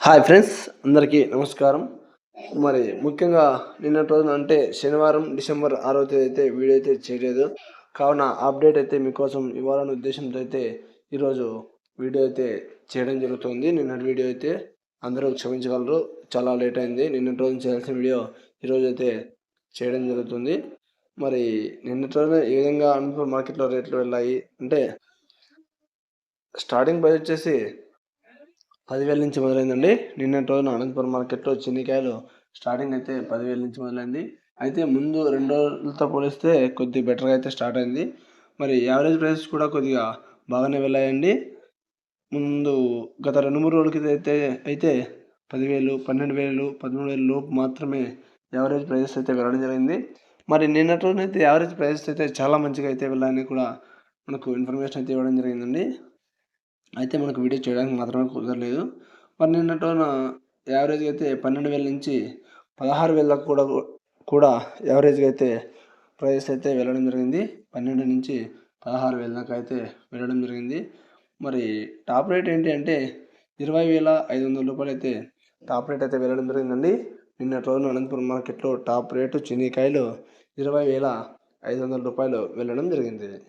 Hi friends అందరికీ నమస్కారం. మరి ముఖ్యంగా నిన్నటి రోజున అంటే శనివారం డిసెంబర్ ఆరో తేదీ అయితే వీడియో అయితే చేయలేదు. కావున అప్డేట్ అయితే మీకోసం ఇవ్వాలనే ఉద్దేశంతో అయితే ఈరోజు వీడియో అయితే చేయడం జరుగుతుంది. నిన్నటి వీడియో అయితే అందరూ క్షమించగలరు. చాలా లేట్ అయింది. నిన్నటి రోజున చేయాల్సిన వీడియో ఈరోజు అయితే చేయడం జరుగుతుంది. మరి నిన్నటి రోజున ఏ విధంగా అనంతపురం మార్కెట్లో రేట్లు వెళ్ళాయి? అంటే స్టార్టింగ్ ప్రైస్ వచ్చేసి పదివేల నుంచి మొదలైందండి. నిన్నటి రోజున అనంతపురం మార్కెట్లో చిన్నికాయలు స్టార్టింగ్ అయితే పదివేల నుంచి మొదలైంది. అయితే ముందు రెండు రోజులతో పోలిస్తే కొద్ది బెటర్గా అయితే స్టార్ట్ అయింది. మరి యావరేజ్ ప్రైస్ కూడా కొద్దిగా బాగానే వెళ్ళాయండి. ముందు గత రెండు మూడు రోజులకి అయితే అయితే పదివేలు పన్నెండు వేలు పదమూడు వేలు లోపు మాత్రమే యావరేజ్ ప్రైజెస్ అయితే వెళ్ళడం జరిగింది. మరి నిన్నటి రోజునైతే యావరేజ్ ప్రైజెస్ అయితే చాలా మంచిగా అయితే వెళ్ళాలని కూడా మనకు ఇన్ఫర్మేషన్ అయితే ఇవ్వడం జరిగిందండి. అయితే మనకు వీడియో చేయడానికి మాత్రమే కుదరలేదు. మరి నిన్నటిన యావరేజ్గా అయితే పన్నెండు వేల నుంచి పదహారు వేల దాకా కూడా కూడా యావరేజ్గా అయితే ప్రైస్ అయితే వెళ్ళడం జరిగింది. పన్నెండు నుంచి పదహారు వేల దాకా అయితే వెళ్ళడం జరిగింది. మరి టాప్ రేట్ ఏంటి అంటే ఇరవై వేల ఐదు వందల రూపాయలు అయితే టాప్ రేట్ అయితే వెళ్ళడం జరిగిందండి. నిన్నటి రోజున అనంతపురం మార్కెట్లో టాప్ రేటు చెనికాయలు ఇరవై వేల ఐదు వందల రూపాయలు వెళ్ళడం జరిగింది.